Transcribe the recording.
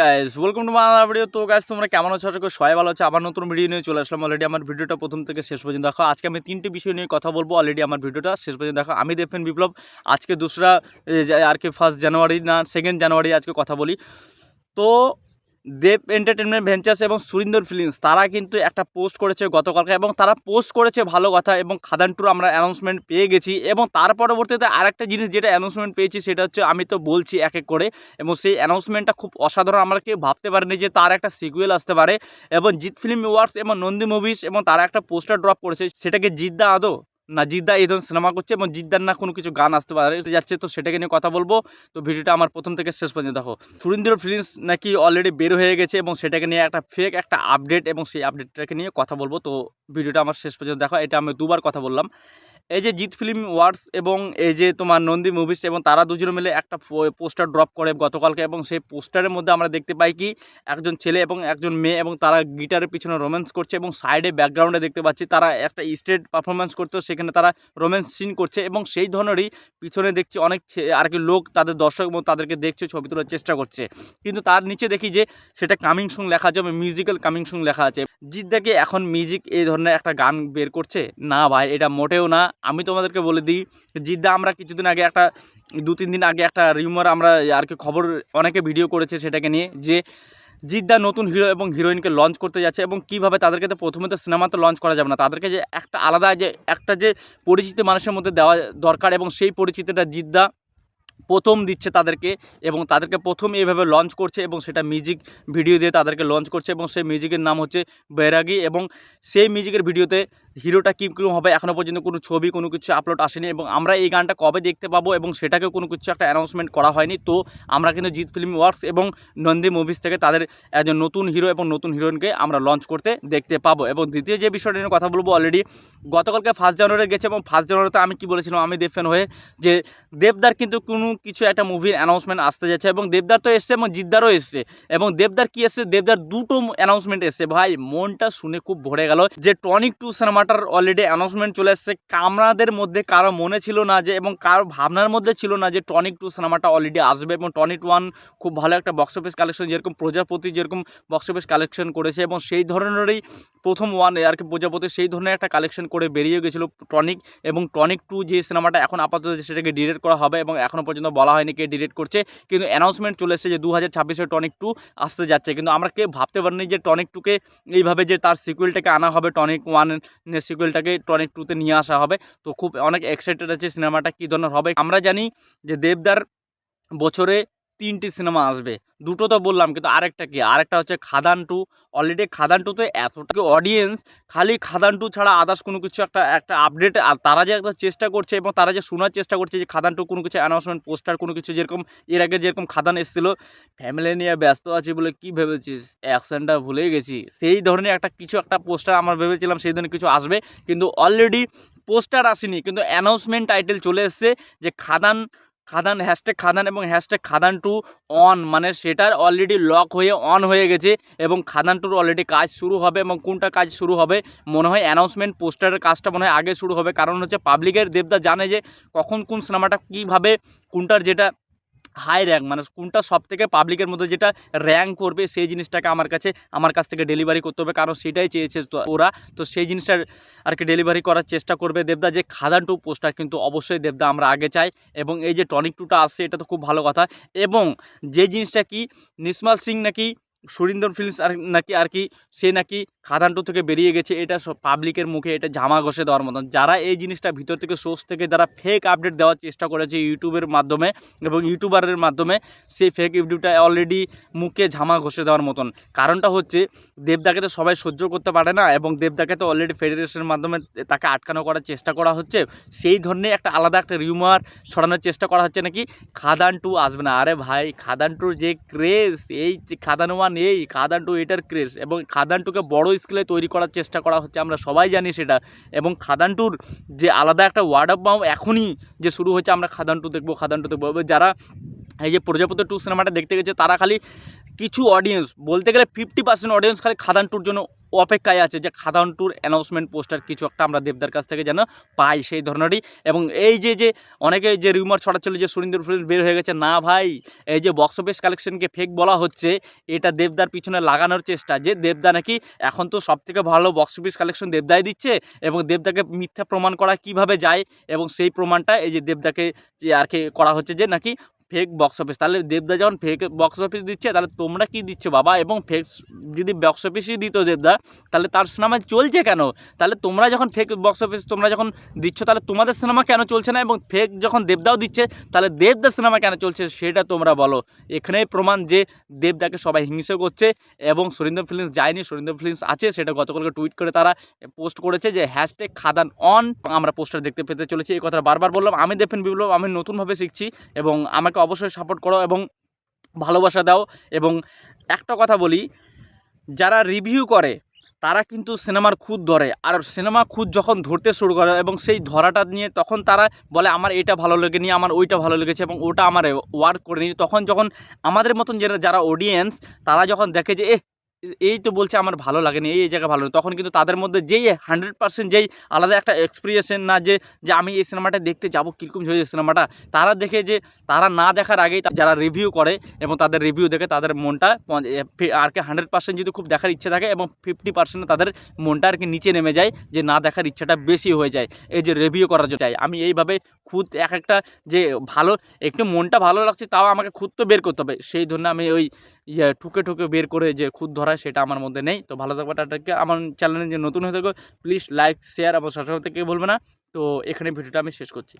Guys welcome to my video তো guys তোমরা কেমন আছো? আশা করি সবাই ভালো আছে। আবার নতুন ভিডিও নিয়ে চলে আসলাম অলরেডি আমার ভিডিওটা প্রথম থেকে শেষ পর্যন্ত দেখো। আজকে আমি তিনটি বিষয় নিয়ে কথা বলব অলরেডি আমার ভিডিওটা শেষ পর্যন্ত দেখো। আমি দেখবেন বিপ্লব, আজকে দুসরা আর কি ফার্স্ট জানুয়ারি না সেকেন্ড জানুয়ারি আজকে কথা বলি। তো দেব এন্টারটেনমেন্ট ভেঞ্চার্স এবং সুরিন্দর ফিলিংস তারা কিন্তু একটা পোস্ট করেছে গতকালকে এবং তারা পোস্ট করেছে ভালো কথা এবং খাদান ট্যুর আমরা অ্যানাউন্সমেন্ট পেয়ে গেছি এবং তার পরবর্তীতে আরেকটা জিনিস যেটা অ্যানাউন্সমেন্ট পেয়েছি সেটা হচ্ছে আমি তো বলছি এক এক করে এবং সেই অ্যানাউন্সমেন্টটা খুব অসাধারণ আমরা কেউ ভাবতে পারিনি যে তার একটা সিকুয়েল আসতে পারে এবং জিৎ ফিল্ম ওয়ার্কস এবং নন্দী মুভিস এবং তারা একটা পোস্টার ড্রপ করেছে, সেটাকে জিদ্দা আদৌ না, জিদ্দা এই ধরনের সিনেমা করছে এবং জিদ্দার না কোনো কিছু গান আসতে পারে যাচ্ছে। তো সেটাকে নিয়ে কথা বলব। তো ভিডিওটা আমার প্রথম থেকে শেষ পর্যন্ত দেখো। সুরিন্দ্র ফিলিংস নাকি অলরেডি বের হয়ে গেছে এবং সেটাকে নিয়ে একটা ফেক একটা আপডেট এবং সেই আপডেটটাকে নিয়ে কথা বলব। তো ভিডিওটা আমার শেষ পর্যন্ত দেখো। এটা আমি দুবার কথা বললাম। এই যে জিৎ ফিল্ম ওয়ার্ডস এবং এই যে তোমার নন্দী মুভিস এবং তারা দুজনে মিলে একটা পোস্টার ড্রপ করে গতকালকে এবং সেই পোস্টারের মধ্যে আমরা দেখতে পাই কি, একজন ছেলে এবং একজন মেয়ে এবং তারা গিটারের পিছনে রোম্যান্স করছে এবং সাইডে ব্যাকগ্রাউন্ডে দেখতে পাচ্ছি তারা একটা স্টেজ পারফরমেন্স করতে সেখানে তারা রোম্যান্স সিন করছে এবং সেই ধরনেরই পিছনে দেখছি অনেক আর কি লোক তাদের দর্শক এবং তাদেরকে দেখছে, ছবি তোলার চেষ্টা করছে। কিন্তু তার নিচে দেখি যে সেটা কামিং সং লেখা আছে এবং মিউজিক্যাল কামিং সং লেখা আছে। জিদ্দাকে এখন মিউজিক এই ধরনের একটা গান বের করছে। না ভাই, এটা মোটেও না। আমি তোমাদেরকে বলে দিই, জিদ্দা আমরা কিছুদিন আগে একটা, দু তিন দিন আগে একটা রিউমার আমরা আর কি খবর, অনেকে ভিডিও করেছে সেটাকে নিয়ে যে জিদ্দা নতুন হিরো এবং হিরোইনকে লঞ্চ করতে যাচ্ছে এবং কীভাবে তাদেরকে তো প্রথমে তো সিনেমা তো লঞ্চ করা যাবে না। তাদেরকে যে একটা আলাদা যে, একটা যে পরিচিতি মানুষের মধ্যে দেওয়া দরকার এবং সেই পরিচিতিটা জিদ্দা প্রথম দিচ্ছে তাদেরকে এবং তাদেরকে প্রথম এইভাবে লঞ্চ করছে এবং সেটা মিউজিক ভিডিও দিয়ে তাদেরকে লঞ্চ করছে এবং সেই মিউজিকের নাম হচ্ছে বৈরাগী এবং সেই মিউজিকের ভিডিওতে হিরোটা কী কীরকম হবে এখনও পর্যন্ত কোনো ছবি, কোনো কিছু আপলোড আসেনি এবং আমরা এই গানটা কবে দেখতে পাবো এবং সেটাকে কোনো কিছু একটা অ্যানাউন্সমেন্ট করা হয়নি। তো আমরা কিন্তু জিৎ ফিল্ম ওয়ার্কস এবং নন্দী মুভিস থেকে তাদের একজন নতুন হিরো এবং নতুন হিরোইনকে আমরা লঞ্চ করতে দেখতে পাবো। এবং দ্বিতীয় যে বিষয়টা নিয়ে কথা বলব অলরেডি গতকালকে ফার্স্ট জানুয়ারি গেছে এবং ফার্স্ট জানুয়ারিতে আমি কি বলেছিলাম, আমি দেব ফ্যান হয়ে যে দেবদার কিন্তু কোনো কিছু একটা মুভির অ্যানাউন্সমেন্ট আসতে যাচ্ছে এবং দেবদার তো এসছে এবং জিদ্দারও এসছে। এবং দেবদার কি এসছে? দেবদার দুটো অ্যানাউন্সমেন্ট এসছে। ভাই, মনটা শুনে খুব ভরে গেল যে টনিক টু সিনেমাটার অলরেডি অ্যানাউন্সমেন্ট চলে এসছে। কামরাদের মধ্যে কারও মনে ছিল না যে এবং কারও ভাবনার মধ্যে ছিল না যে টনিক টু সিনেমাটা অলরেডি আসবে এবং টনিক ওয়ান খুব ভালো একটা বক্স অফিস কালেকশন যেরকম প্রজাপতি যেরকম বক্স অফিস কালেকশন করেছে এবং সেই ধরনেরই প্রথম ওয়ান আর কি প্রজাপতি সেই ধরনের একটা কালেকশন করে বেরিয়ে গেছিল টনিক এবং টনিক টু যে সিনেমাটা এখন আপাতত সেটাকে ডিরেক্ট করা হবে এবং এখনও পর্যন্ত বলা হয়নি কে ডিরেক্ট করছে। কিন্তু অ্যানাউন্সমেন্ট চলে এসেছে যে দু হাজার ছাব্বিশে টনিক টু আসতে যাচ্ছে। কিন্তু আমরা কেউ ভাবতে পারিনি যে টনিক টুকে এইভাবে যে তার সিকুয়েলটাকে আনা হবে টনিক ওয়ানের সিকুয়েলটাকে টনিক টুতে নিয়ে আসা হবে। তো খুব অনেক এক্সাইটেড আছে সিনেমাটা কী ধরনের হবে। আমরা জানি যে দেবদার বছরে তিনটি সিনেমা আসবে। দুটো তো বললাম, কিন্তু আরেকটা কি? আরেকটা হচ্ছে খাদান টু। অলরেডি খাদান টুতে এতটুকু অডিয়েন্স খালি খাদান টু ছাড়া আদার্স কোনো কিছু একটা একটা আপডেট আর তারা যে একটা চেষ্টা করছে এবং তারা যে শোনার চেষ্টা করছে যে খাদান টু কোনো কিছু অ্যানাউন্সমেন্ট পোস্টার কোনো কিছু যেরকম, এর আগে যেরকম খাদান এসেছিল ফ্যামিলি নিয়ে ব্যস্ত আছি বলে কি ভেবেছিস? অ্যাকশনটা ভুলে গেছি। সেই ধরনের একটা কিছু একটা পোস্টার আমরা ভেবেছিলাম, সেই ধরনের কিছু আসবে, কিন্তু অলরেডি পোস্টার আসেনি। কিন্তু অ্যানাউন্সমেন্ট টাইটেল চলে এসছে যে খাদান খাদান হ্যাশট্যাগ খাদান এবং হ্যাশট্যাগ খাদান টু অন মানে সেটার অলরেডি লক হয়ে অন হয়ে গেছে এবং খাদান টুর অলরেডি কাজ শুরু হবে এবং কোনটা কাজ শুরু হবে মনে হয় অ্যানাউন্সমেন্ট পোস্টারের কাজটা মনে হয় আগে শুরু হবে। কারণ হচ্ছে পাবলিকের দেবদা জানে যে কখন কোন সিনেমাটা কীভাবে, কোনটার যেটা হাই র্যাঙ্ক মানে কোনটা সব থেকে পাবলিকের মধ্যে যেটা র্যাঙ্ক করবে, সেই জিনিসটাকে আমার কাছে, আমার কাছ থেকে ডেলিভারি করতে হবে। কারণ সেটাই চেয়েছে ওরা। তো সেই জিনিসটার আর কি ডেলিভারি করার চেষ্টা করবে দেবদা। যে খাদান টু পোস্টার কিন্তু অবশ্যই দেবদা আমরা আগে চাই। এবং এই যে টনিক টুটা আসছে, এটা তো খুব ভালো কথা। এবং যে জিনিসটা কি নিসমাল সিং নাকি সুরিন্দর ফিল্মস আর নাকি, আর কি সে নাকি খাদান টু থেকে বেরিয়ে গেছে, এটা সব পাবলিকের মুখে এটা জামা ঘষে দেওয়ার মতন। যারা এই জিনিসটা ভিতর থেকে সোর্স থেকে যারা ফেক আপডেট দেওয়ার চেষ্টা করেছে ইউটিউবের মাধ্যমে এবং ইউটিউবারের মাধ্যমে, সেই ফেক ইউটিউবটা অলরেডি মুখে ঝামা ঘষে দেওয়ার মতন। কারণটা হচ্ছে, দেবদাকে তো সবাই সহ্য করতে পারে না এবং দেবদাকে তো অলরেডি ফেডারেশনের মাধ্যমে তাকে আটকানো করার চেষ্টা করা হচ্ছে। সেই ধরনের একটা আলাদা একটা রিউমার ছড়ানোর চেষ্টা করা হচ্ছে নাকি খাদান টু আসবে না। আরে ভাই খাদান টুর যে ক্রেজ এই খাদান এই খাদান টু এটার ক্রেজ এবং খাদান টুকে বড় স্কেলে তৈরি করার চেষ্টা করা হচ্ছে, আমরা সবাই জানি সেটা এবং খাদান টুর যে আলাদা একটা ওয়ার্ড অফ মাউথ এখনই যে শুরু হচ্ছে আমরা খাদান টু দেখব খাদান টু দেখব যারা এই যে প্রজাপতি টু সিনেমাটা দেখতে গেছে, তারা খালি কিছু অডিয়েন্স বলতে গেলে ফিফটি পার্সেন্ট অডিয়েন্স খালি খাদান টুর জন্য অপেক্ষায় আছে যে খাদান টুর অ্যানাউন্সমেন্ট পোস্টার কিছু একটা আমরা দেবদার কাছ থেকে যেন পাই সেই ধরনেরই। এবং এই যে যে অনেকে যে রিউমার ছড়াচ্ছিল যে সুরিন্দর ফিল্ম বের হয়ে গেছে, না ভাই, এই যে বক্স অফিস কালেকশনকে ফেক বলা হচ্ছে, এটা দেবদার পিছনে লাগানোর চেষ্টা যে দেবদা নাকি এখন তো সব থেকে ভালো বক্স অফিস কালেকশন দেবদাই দিচ্ছে এবং দেবদাকে মিথ্যা প্রমাণ করা কীভাবে যায় এবং সেই প্রমাণটা এই যে দেবদাকে আর কি করা হচ্ছে যে নাকি ফেক বক্স অফিস তাহলে দেবদা যখন ফেক বক্স অফিস দিচ্ছে, তাহলে তোমরা কি দিচ্ছ বাবা? এবং ফেক যদি বক্স অফিসই দিত দেবদা, তাহলে তার সিনেমা চলছে কেন? তাহলে তোমরা যখন ফেক বক্স অফিস তোমরা যখন দিচ্ছ, তাহলে তোমাদের সিনেমা কেন চলছে না? এবং ফেক যখন দেবদাও দিচ্ছে, তাহলে দেবদার সিনেমা কেন চলছে সেটা তোমরা বলো। এখানেই প্রমাণ যে দেবদাকে সবাই হিংসে করছে এবং সুরিন্দর ফিল্মস যায়নি সুরিন্দর ফিল্মস আছে, সেটা গতকালকে টুইট করে তারা পোস্ট করেছে যে হ্যাশট্যাগ খাদান অন আমরা পোস্টার দেখতে পেতে চলেছি, এই কথা বারবার বললাম। আমি দেখেন বিপ্লব, আমি নতুনভাবে শিখছি এবং আমাকে অবশ্যই সাপোর্ট করো এবং ভালোবাসা দাও। এবং একটা কথা বলি, যারা রিভিউ করে, তারা কিন্তু সিনেমার খুদ ধরে। আর সিনেমা খুদ যখন ধরতে শুরু করে এবং সেই ধরাটা নিয়ে তখন তারা বলে, আমার এটা ভালো লেগেনি, আমার ওইটা ভালো লেগেছে এবং ওটা আমার ওয়ার্ক করে করেনি। তখন যখন আমাদের মতন যারা যারা অডিয়েন্স তারা যখন দেখে যে এ এই তো বলছে আমার ভালো লাগেনি, এই এই জায়গা ভালো তখন কিন্তু তাদের মধ্যে যেই হান্ড্রেড পার্সেন্ট যেই আলাদা একটা এক্সপিরিয়েন্সেন না যে যে আমি এই সিনেমাটা দেখতে যাব, কীরকম হয়েছে সিনেমাটা, তারা দেখে যে, তারা না দেখার আগেই যারা রিভিউ করে এবং তাদের রিভিউ দেখে তাদের মনটা আর কি হান্ড্রেড পার্সেন্ট যদি খুব দেখার ইচ্ছে থাকে এবং ফিফটি পার্সেন্ট তাদের মনটা আর কি নিচে নেমে যায় যে, না দেখার ইচ্ছাটা বেশি হয়ে যায়, এই যে রিভিউ করার জন্য। চাই আমি এইভাবে খুদ এক একটা যে ভালো, একটু মনটা ভালো লাগছে তাও আমাকে খুদ তো বের করতে হবে। সেই জন্য আমি ওই ইয়ে ঠুকে ঠুকে বের করে যে খুদ ধরা সেটা আমার মধ্যে নেই। তো ভালো থাকবে টাটাকে আমার চ্যানেলে যে নতুন হয়ে থাকো প্লিজ লাইক শেয়ার এবং সাথে কেউ বলবে না। তো এখানে ভিডিওটা আমি শেষ করছি।